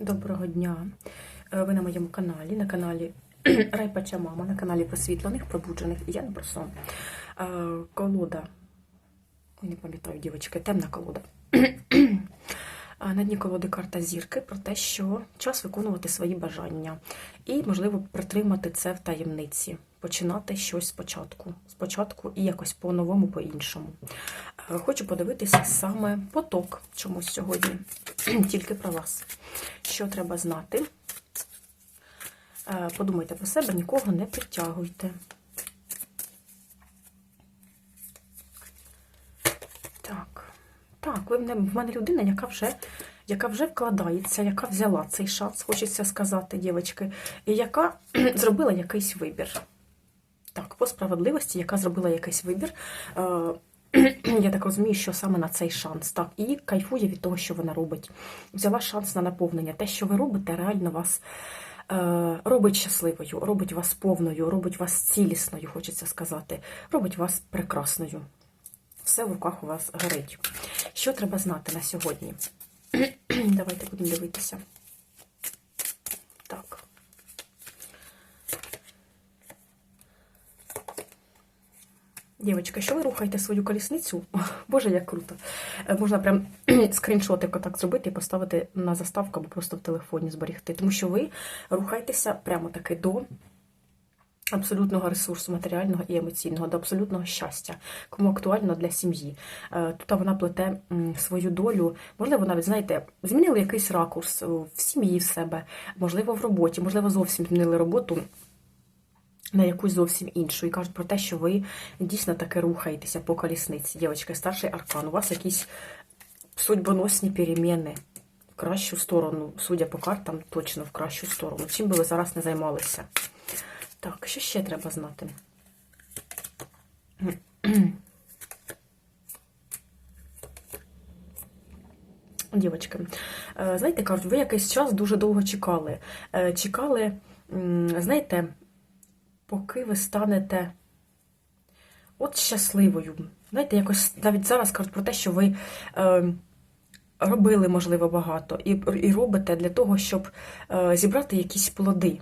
Доброго дня! Е, Ви на моєму каналі, на каналі Райпача Мама, на каналі просвітлених, пробуджених і я не про сон. Е, Колода. Ой, не пам'ятаю, дівчатки, темна колода. А На дні колоди карта зірки про те, що час виконувати свої бажання. І, можливо, притримати це в таємниці, починати щось спочатку. Спочатку і якось по-новому, по-іншому. Е, Хочу подивитися саме поток чомусь сьогодні, тільки про вас. Що треба знати? Е, Подумайте про себе, нікого не притягуйте. Так, так, ви в мене, людина, яка вже, яка вже вкладається, яка взяла цей шанс, хочеться сказати, дівчатки, і яка зробила якийсь вибір. Так, по справедливості, яка зробила якийсь вибір. Я так розумію, що саме на цей шанс. Так, і кайфує від того, що вона робить. Взяла шанс на наповнення. Те, що ви робите, реально вас е, робить щасливою, робить вас повною, робить вас цілісною, хочеться сказати, робить вас прекрасною. Все в руках у вас горить. Що треба знати на сьогодні? Давайте будемо дивитися. Так. Дівчатка, що ви рухаєте свою колісницю? Боже, як круто. Е, Можна прям скріншотик отак зробити і поставити на заставку або просто в телефоні зберігти. Тому що ви рухаєтеся прямо таки до абсолютного ресурсу матеріального і емоційного, до абсолютного щастя, кому актуально для сім'ї. Е, Тут вона плете свою долю. Можливо, навіть, знаєте, змінили якийсь ракурс в сім'ї в себе, можливо, в роботі, можливо, зовсім змінили роботу на якусь зовсім іншу. І кажуть про те, що ви дійсно таки рухаєтеся по колісниці. Дівчатка, старший аркан, у вас якісь судьбоносні переміни в кращу сторону, судя по картам, точно в кращу сторону. Чим би ви зараз не займалися? Так, що ще треба знати? Дівчатки, е, знаєте, кажуть, ви якийсь час дуже довго чекали. Е, Чекали, знаєте, поки ви станете от щасливою. Знаєте, якось навіть зараз кажуть про те, що ви е, робили, можливо, багато, і, і робите для того, щоб е, зібрати якісь плоди.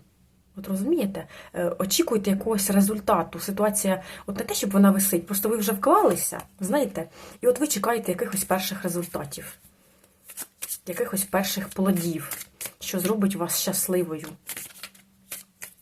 От розумієте, Е, очікуйте якогось результату. Ситуація, от не те, щоб вона висить, просто ви вже вклалися, знаєте, і от ви чекаєте якихось перших результатів, якихось перших плодів, що зробить вас щасливою.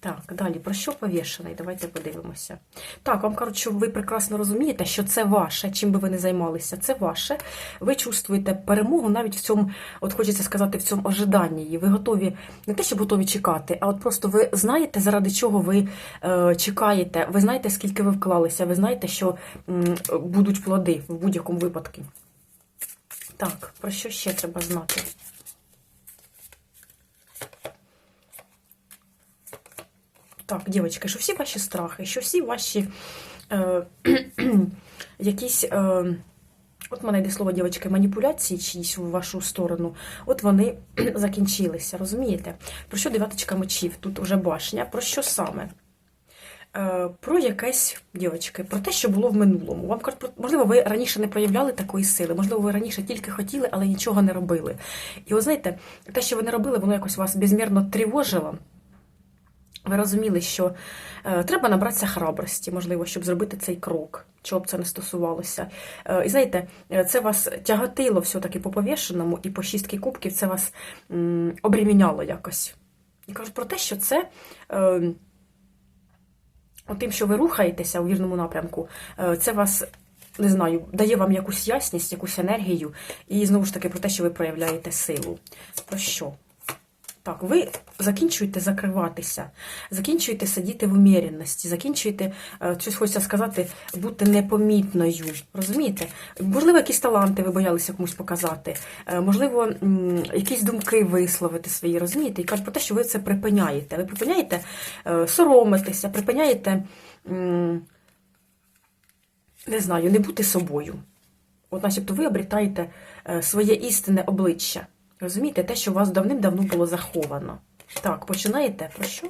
Так, далі, про що повішений? Давайте подивимося. Так, вам кажуть, що ви прекрасно розумієте, що це ваше, чим би ви не займалися, це ваше. Ви чувствуєте перемогу навіть в цьому, от хочеться сказати, в цьому ожиданні. Ви готові, не те, щоб готові чекати, а от просто ви знаєте, заради чого ви е, чекаєте, ви знаєте, скільки ви вклалися, ви знаєте, що м, будуть плоди в будь-якому випадку. Так, про що ще треба знати? Так, дівчатки, що всі ваші страхи, що всі ваші е, якісь, е, от мене йде слово, дівчатки, маніпуляції чиїсь в вашу сторону, от вони закінчилися, розумієте? Про що дев'яточка мечів? Тут уже башня. Про що саме? Е, Про якесь, дівчатки, про те, що було в минулому. Вам кажуть, можливо, ви раніше не проявляли такої сили, можливо, ви раніше тільки хотіли, але нічого не робили. І от знаєте, те, що ви не робили, воно якось вас безмірно тривожило. Ви розуміли, що е, треба набратися храбрості, можливо, щоб зробити цей крок, чого б це не стосувалося. Е, і знаєте, е, це вас тяготило все-таки по повішеному, і по шістки кубків це вас м, обріміняло якось. І кажуть про те, що це. Е, тим, що ви рухаєтеся у вірному напрямку, е, це вас. Не знаю, дає вам якусь ясність, якусь енергію, і знову ж таки про те, що ви проявляєте силу. Про що? Так, ви закінчуєте закриватися, закінчуєте сидіти в уміряності, закінчуєте, е, щось хочеться сказати, бути непомітною. Розумієте? Можливо, якісь таланти ви боялися комусь показати, е, можливо, якісь думки висловити свої, розумієте? І кажуть про те, що ви це припиняєте. Ви припиняєте е, соромитися, припиняєте, не знаю, не бути собою. От, начебто, ви обрітаєте своє істинне обличчя. Розумієте, те, що у вас давним-давно було заховано. Так, починаєте про що?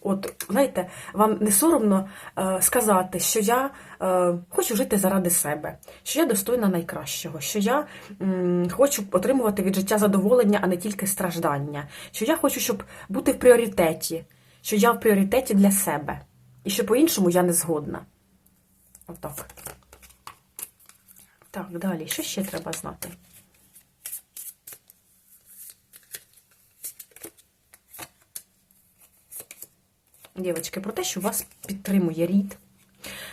От, знаєте, вам не соромно е, сказати, що я е, хочу жити заради себе, що я достойна найкращого, що я м, хочу отримувати від життя задоволення, а не тільки страждання, що я хочу, щоб бути в пріоритеті, що я в пріоритеті для себе, і що по-іншому я не згодна. Отак. Так, далі. Що ще треба знати? Дівчатки, про те, що вас підтримує рід.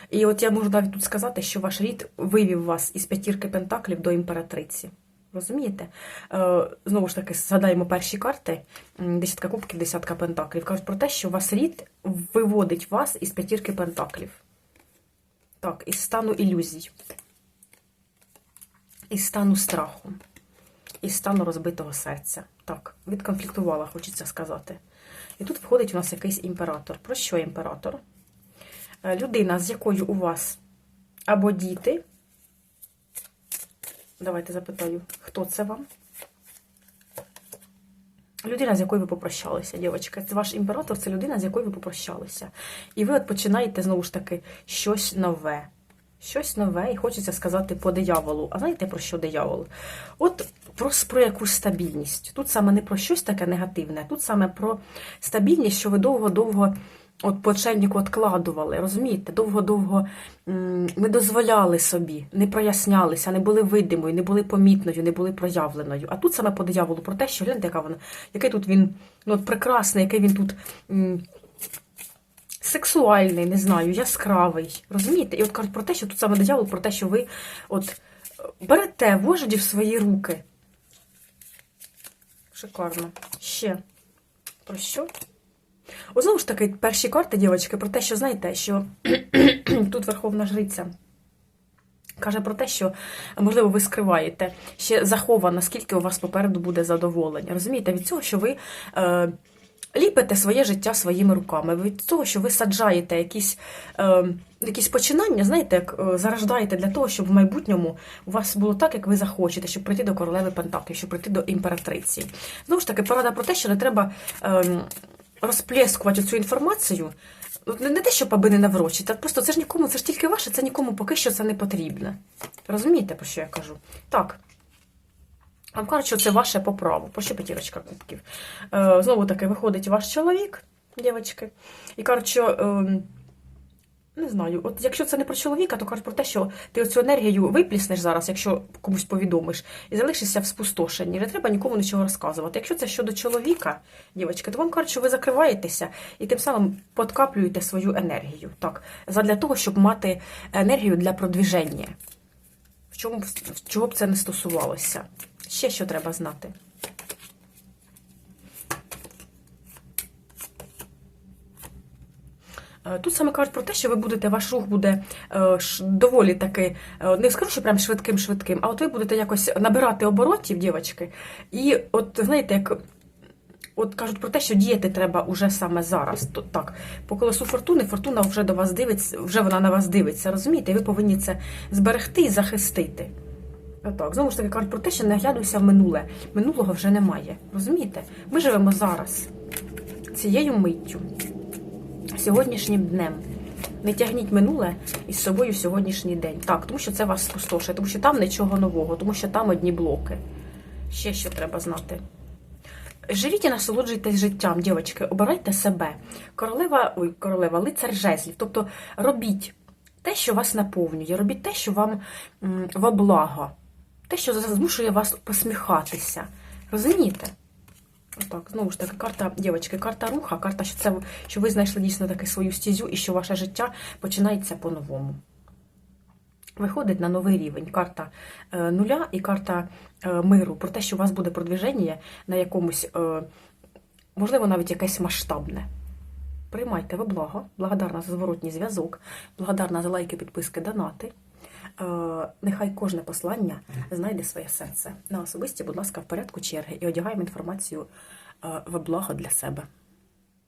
І от я можу навіть тут сказати, що ваш рід вивів вас із п'ятірки пентаклів до імператриці. Розумієте? Е, Знову ж таки, згадаємо перші карти: десятка кубків, десятка пентаклів. Кажуть про те, що вас рід виводить вас із п'ятірки пентаклів. Так, із стану ілюзій, із стану страху, із стану розбитого серця. Так, відконфліктувала, хочеться сказати. І тут входить у нас якийсь імператор. Про що імператор? Е, Людина, з якою у вас або діти. Давайте запитаю, хто це вам? Людина, з якою ви попрощалися, дівчатка. Це ваш імператор, це людина, з якою ви попрощалися. І ви от починаєте, знову ж таки, щось нове. Щось нове, і хочеться сказати по дияволу. А знаєте про що диявол? От про, про якусь стабільність. Тут саме не про щось таке негативне, тут саме про стабільність, що ви довго-довго от по чельнику откладували, розумієте? Довго-довго не дозволяли собі, не прояснялися, не були видимою, не були помітною, не були проявленою. А тут саме по дияволу про те, що гляньте, яка вона, який тут він ну, от прекрасний, який він тут. Сексуальний, не знаю, яскравий. Розумієте? І от кажуть про те, що тут саме диявол, про те, що ви от берете вожді в свої руки. Шикарно. Ще. Про що? О, знову ж таки, перші карти, дівчатки, про те, що знаєте, що тут Верховна Жриця. Каже про те, що, можливо, ви скриваєте ще заховано, скільки у вас попереду буде задоволення. Розумієте, від цього, що ви е, ліпите своє життя своїми руками, від того, що ви саджаєте якісь е, якісь починання, знаєте, як е, зараждаєте для того, щоб в майбутньому у вас було так, як ви захочете, щоб прийти до королеви Пентаклів, щоб прийти до імператриці. Знову ж таки, порада про те, що не треба е, розплескувати цю інформацію. Не те, щоб аби не наврочити, а просто це ж нікому, це ж тільки ваше, це нікому поки що це не потрібно. Розумієте, про що я кажу? Так. Вам кажуть, що це ваше по праву. По що п'ятірочка кубків? Е, знову таки, виходить ваш чоловік, дівчатки, і кажуть, що. Е, не знаю, от якщо це не про чоловіка, то кажуть про те, що ти оцю енергію випліснеш зараз, якщо комусь повідомиш, і залишишся в спустошенні. Не треба нікому нічого розказувати. Якщо це щодо чоловіка, дівчатки, то вам кажуть, що ви закриваєтеся і тим самим подкаплюєте свою енергію. Так, задля того, щоб мати енергію для продвіження. В чому в чого б це не стосувалося? Ще що треба знати. Е, Тут саме кажуть про те, що ви будете, ваш рух буде е, доволі таки, е, не скажу, що прям швидким-швидким, а от ви будете якось набирати оборотів, дівчатки, і от знаєте, як от кажуть про те, що діяти треба уже саме зараз. То, так, по колесу фортуни, фортуна вже до вас дивиться, вже вона на вас дивиться, розумієте? Ви повинні це зберегти і захистити. Отак, знову ж таки кажуть про те, що не глядуйся в минуле. Минулого вже немає. Розумієте? Ми живемо зараз, цією миттю сьогоднішнім днем. Не тягніть минуле із собою в сьогоднішній день. Так, тому що це вас спустошує, тому що там нічого нового, тому що там одні блоки. Ще що треба знати. Живіть і насолоджуйтесь життям, дівчатки, обирайте себе. Королева, ой, королева, лицар жезлів. Тобто робіть те, що вас наповнює, робіть те, що вам во благо, те, що змушує вас посміхатися. Розумієте? Отак, знову ж таки, карта, дівчатки, карта руха, карта, що це що ви знайшли дійсно таки свою стізю і що ваше життя починається по-новому. Виходить на новий рівень. Карта е, нуля і карта е, миру. Про те, що у вас буде продвіження на якомусь, е, можливо, навіть якесь масштабне. Приймайте ви благо, благодарна за зворотній зв'язок, благодарна за лайки, підписки, донати. Е, Нехай кожне послання знайде своє серце. На особисті, будь ласка, в порядку черги і одягаємо інформацію е, в благо для себе.